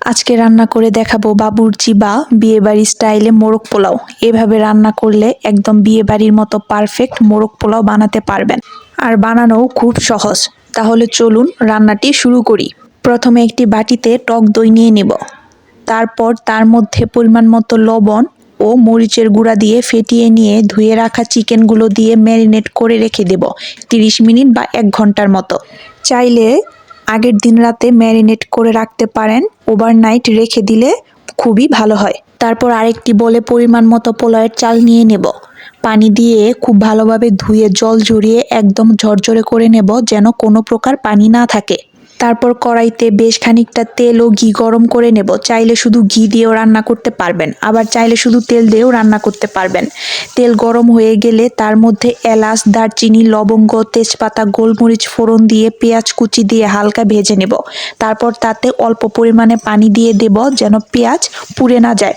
আজকে রান্না করে দেখাবো বাবুর্চি বা বিয়েবাড়ি স্টাইলে মোরগ পোলাও। এভাবে রান্না করলে একদম বিয়েবাড়ির মতো পারফেক্ট মোরগ পোলাও বানাতে পারবেন। আর বানানোও খুব সহজ। তাহলে চলুন রান্নাটি শুরু করি। প্রথমে একটি বাটিতে টক দই নিয়ে নেব। তারপর তার মধ্যে পরিমাণ মতো লবণ ও মরিচের গুঁড়া দিয়ে ফেটিয়ে নিয়ে ধুয়ে রাখা চিকেনগুলো দিয়ে ম্যারিনেট করে রেখে দেব। তিরিশ মিনিট বা এক ঘণ্টার মতো। চাইলে আগের দিন রাতে ম্যারিনেট করে রাখতে পারেন, ওভারনাইট রেখে দিলে খুবই ভালো হয়। তারপর আরেকটি বলে পরিমাণ মতো পোলাওয়ের চাল নিয়ে নেব। পানি দিয়ে খুব ভালোভাবে ধুয়ে জল ঝরিয়ে একদম ঝরঝরে করে নেব যেন কোনো প্রকার পানি না থাকে। তারপর কড়াইতে বেশ খানিকটা তেল ও ঘি গরম করে নেব। চাইলে শুধু ঘি দিয়েও রান্না করতে পারবেন, আবার চাইলে শুধু তেল দিয়েও রান্না করতে পারবেন। তেল গরম হয়ে গেলে তার মধ্যে এলাচ, দারচিনি, লবঙ্গ, তেজপাতা, গোলমরিচ ফোড়ন দিয়ে পেঁয়াজ কুচি দিয়ে হালকা ভেজে নেব। তারপর তাতে অল্প পরিমাণে পানি দিয়ে দেব যেন পেঁয়াজ পুড়ে না যায়।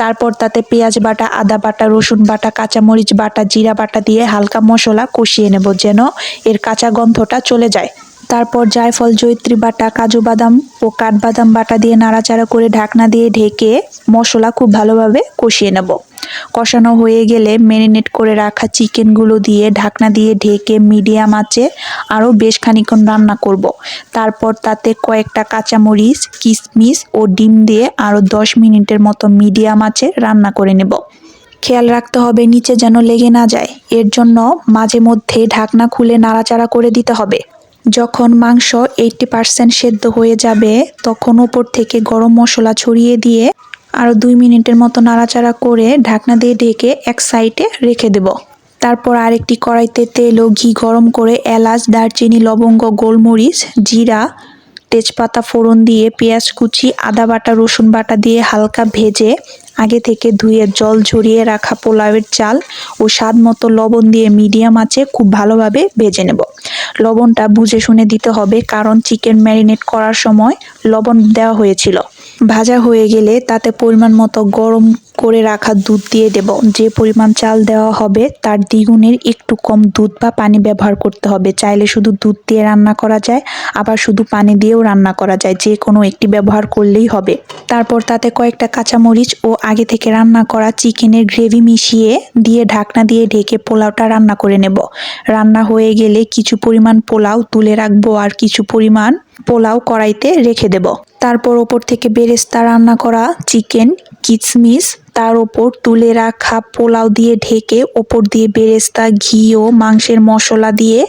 তারপর তাতে পেঁয়াজ বাটা, আদা বাটা, রসুন বাটা, কাঁচামরিচ বাটা, জিরা বাটা দিয়ে হালকা মশলা কষিয়ে নেব যেন এর কাঁচা গন্ধটা চলে যায়। তারপর জায়ফল জৈত্রী বাটা, কাজু বাদাম ও কাঠবাদাম বাটা দিয়ে নাড়াচাড়া করে ঢাকনা দিয়ে ঢেকে মশলা খুব ভালোভাবে কষিয়ে নেব। কষানো হয়ে গেলে ম্যারিনেট করে রাখা চিকেনগুলো দিয়ে ঢাকনা দিয়ে ঢেকে মিডিয়াম আঁচে আরও বেশ খানিক্ষণ রান্না করব। তারপর তাতে কয়েকটা কাঁচামরিচ কিশমিশ ও ডিম দিয়ে আরও দশ মিনিটের মতো মিডিয়াম আঁচে রান্না করে নেব। খেয়াল রাখতে হবে নিচে যেন লেগে না যায়। এর জন্য মাঝে মধ্যে ঢাকনা খুলে নাড়াচাড়া করে দিতে হবে। যখন মাংস এইটটি পার্সেন্ট সেদ্ধ হয়ে যাবে, তখন ওপর থেকে গরম মশলা ছড়িয়ে দিয়ে আরও দুই মিনিটের মতো নাড়াচাড়া করে ঢাকনা দিয়ে ঢেকে এক সাইডে রেখে দেব। তারপর আরেকটি কড়াইতে তেল ও ঘি গরম করে এলাচ, দারচিনি, লবঙ্গ, গোলমরিচ, জিরা, তেজপাতা, ফোড়ন দিয়ে পেঁয়াজ কুচি, আদা বাটা, রসুন বাটা দিয়ে হালকা ভেজে আগে থেকে ধুয়ে জল ঝরিয়ে রাখা পোলাওয়ের চাল ও স্বাদ মতো লবণ দিয়ে মিডিয়াম আঁচে খুব ভালোভাবে ভেজে নেব। লবণটা বুঝে শুনে দিতে হবে, কারণ চিকেন ম্যারিনেট করার সময় লবণ দেওয়া হয়েছিল। ভাজা হয়ে গেলে তাতে পরিমাণ মতো গরম করে রাখা দুধ দিয়ে দেব। যে পরিমাণ চাল দেওয়া হবে, তার দ্বিগুণের একটু কম দুধ বা পানি ব্যবহার করতে হবে। চাইলে শুধু দুধ দিয়ে রান্না করা যায়, আবার শুধু পানি দিয়েও রান্না করা যায়। যে কোনো একটি ব্যবহার করলেই হবে। তারপর তাতে কয়েকটা কাঁচামরিচ ও আগে থেকে রান্না করা চিকেনের গ্রেভি মিশিয়ে দিয়ে ঢাকনা দিয়ে ঢেকে পোলাওটা রান্না করে নেব। রান্না হয়ে গেলে কিছু পরিমাণ পোলাও তুলে রাখব আর কিছু পরিমাণ পোলাও কড়াইতে রেখে দেব। তারপর ওপর থেকে বেরেস্তা রান্না করা চিকেন কিচমিচ তার ওপর তুলে রাখা পোলাও দিয়ে ঢেকে ওপর দিয়ে বেরেস্তা, ঘি ও মাংসের মশলা দিয়ে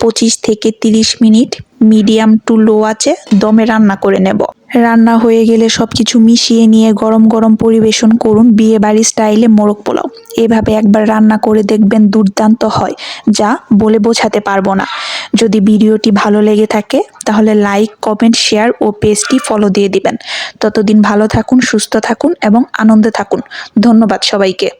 পঁচিশ থেকে তিরিশ মিনিট মিডিয়াম টু লো আছে দমে রান্না করে নেব। রান্না হয়ে গেলে সব কিছু মিশিয়ে নিয়ে গরম গরম পরিবেশন করুন বিয়ে বাড়ি স্টাইলে মোরগ পোলাও। এভাবে একবার রান্না করে দেখবেন দুর্দান্ত হয়, যা বলে বোঝাতে পারব না। যদি ভিডিওটি ভালো লেগে থাকে, তাহলে লাইক, কমেন্ট, শেয়ার ও পেজটি ফলো দিয়ে দিবেন। ততদিন ভালো থাকুন, সুস্থ থাকুন এবং আনন্দে থাকুন। ধন্যবাদ সবাইকে।